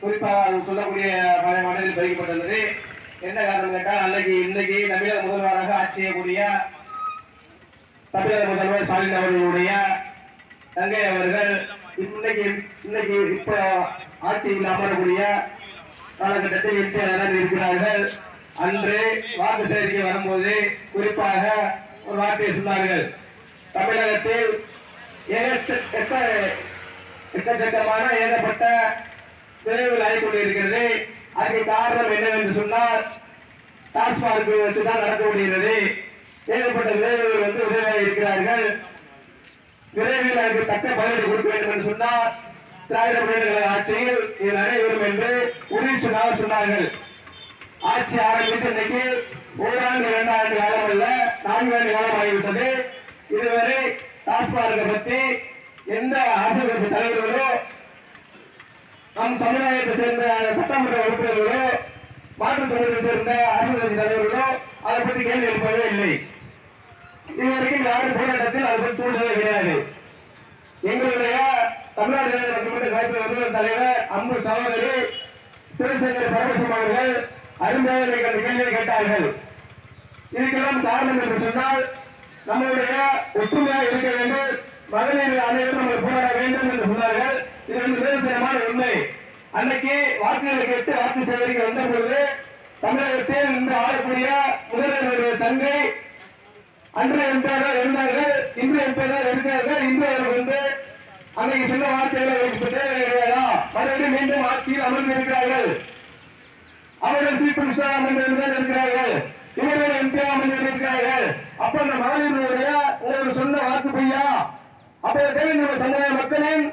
குறிப்பாக சொல்லக்கூடிய பல மனதில் பதிக்கப்பட்டுள்ளது என்ன காரணம் கேட்டால் அன்னைக்கு இன்னைக்கு தமிழக முதல்வராக ஆட்சி செய்யக்கூடிய தமிழக முதல்வர் ஸ்டாலின் அவர்களுடைய தங்கை அவர்கள் இன்னைக்கு இன்னைக்கு இப்போ ஆட்சியில் அமரக்கூடிய காலகட்டத்தில் எம்பியாக இருக்கிறார்கள். அன்று வாக்கு சேகரிக்க வரும்போது குறிப்பாக ஒரு வார்த்தையை சொன்னார்கள். தமிழகத்தில் எக்கச்சக்கமான ஏகப்பட்ட விரைவில் கொண்டிருக்கிறது அதுக்கு காரணம் என்னவென்று சொன்னால் டாஸ்மார்க் வச்சுதான் நடக்க முடிகிறது. ஏகப்பட்ட விளைவுகள் வந்து உதவியாக இருக்கிறார்கள். விரைவில் அதுக்கு தக்க பதிலடி கொடுக்க வேண்டும் என்று சொன்னால் திராவிட முன்னேற்ற ஆட்சியில் இது நடைபெறும் என்று உறுதி சொன்னாக சொன்னார்கள். ஆட்சி ஆரம்பித்து இன்னைக்கு ஓராண்டு இரண்டாண்டு காலம் அல்ல நான்கு ஆண்டு காலம் ஆகிவிட்டது இதுவரை டாஸ்மார்க்கை பற்றி எந்த அரசியல் தலைவர்களோ நம் சமுதாயத்தை சேர்ந்த சட்டமன்ற உறுப்பினர்களோ மாற்றுத்துறையை சேர்ந்த அரசியல் கட்சி தலைவர்களோ அதை பற்றி கேள்வி எழுப்பவே இல்லை. இதுவரைக்கும் யாரும் போராட்டத்தில் அதை பற்றி தூண்டவே கிடையாது. எங்களுடைய தமிழ்நாடு சட்டமன்ற மக்கள் கட்சி நிறுவன தலைவர் அன்பு சகோதரி சிவசங்கர் பரமசிவம் அவர்கள் அருமையாக கேள்வியை கேட்டார்கள். இதுக்கெல்லாம் காரணம் என்று சொன்னால் நம்மளுடைய ஒற்றுமையாக இருக்க வேண்டும் மகளிர் அனைவரும் நம்ம போராட வேண்டும் என்று சொன்னார்கள். இது வந்து நிதர்சனமான உண்மை அன்னைக்கு வாக்குகளை கேட்டு வாக்கு சேகரிக்க வந்த பொழுது தமிழகத்தில் இன்று ஆளக்கூடிய முதல்வருடைய தங்கை அன்று எம்பியாக இருந்தார்கள் இன்று எம்பியாக இருக்கிறார்கள் இன்று அவர்கள் வந்து அன்னைக்கு சொன்ன வார்த்தைகளை அவருக்கு தேவை கிடையாதா மறுபடியும் மீண்டும் ஆட்சியில் அமர்ந்து இருக்கிறார்கள். அவர்கள் சீப்பு மினிஸ்டர் அமர்ந்து தான் இருக்கிறார்கள். இவர்கள் எம்பி அமர்ந்து இருக்கிறார்கள். அப்ப அந்த மகளிர்களுடைய ஒரு சொன்ன வாக்கு பொய்யா அப்போ தேவேந்திர சமுதாய மக்களின்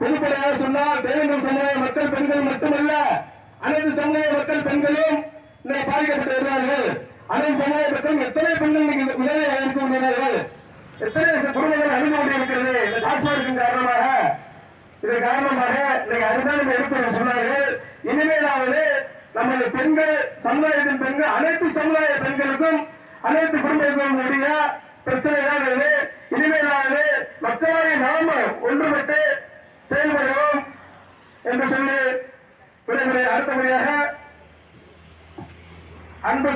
பொதுப்படையாக சொன்னால் தேவேந்திர சமுதாய மக்கள் பெண்கள் மட்டுமல்ல அனைத்து சமுதாய மக்கள் பெண்களும் பாதிக்கப்பட்டு வருகிறார்கள் அனைத்து சமுதாய மக்களும் எத்தனை பெண்கள் இன்னைக்கு உதவியாக கொண்டிருக்கிறார்கள்? எத்தனை குடும்பங்கள் அழிந்து கொண்டிருக்கிறது இந்த டாஸ்மார்க்கின் காரணமாக இது காரணமாக இன்னைக்கு அருமையான எடுத்து சொன்னார்கள் இனிமேலாவது நமது பெண்கள் சமுதாயத்தின் பெண்கள் அனைத்து சமுதாய பெண்களுக்கும் அனைத்து குடும்பங்களுக்கும் உடைய பிரச்சனை தான் இனிமேலாவது மக்களாகிய நாம ஒன்றுபட்டு செயல்படுவோம் என்று சொல்லி விடைபெற அடுத்தபடியாக அன்பு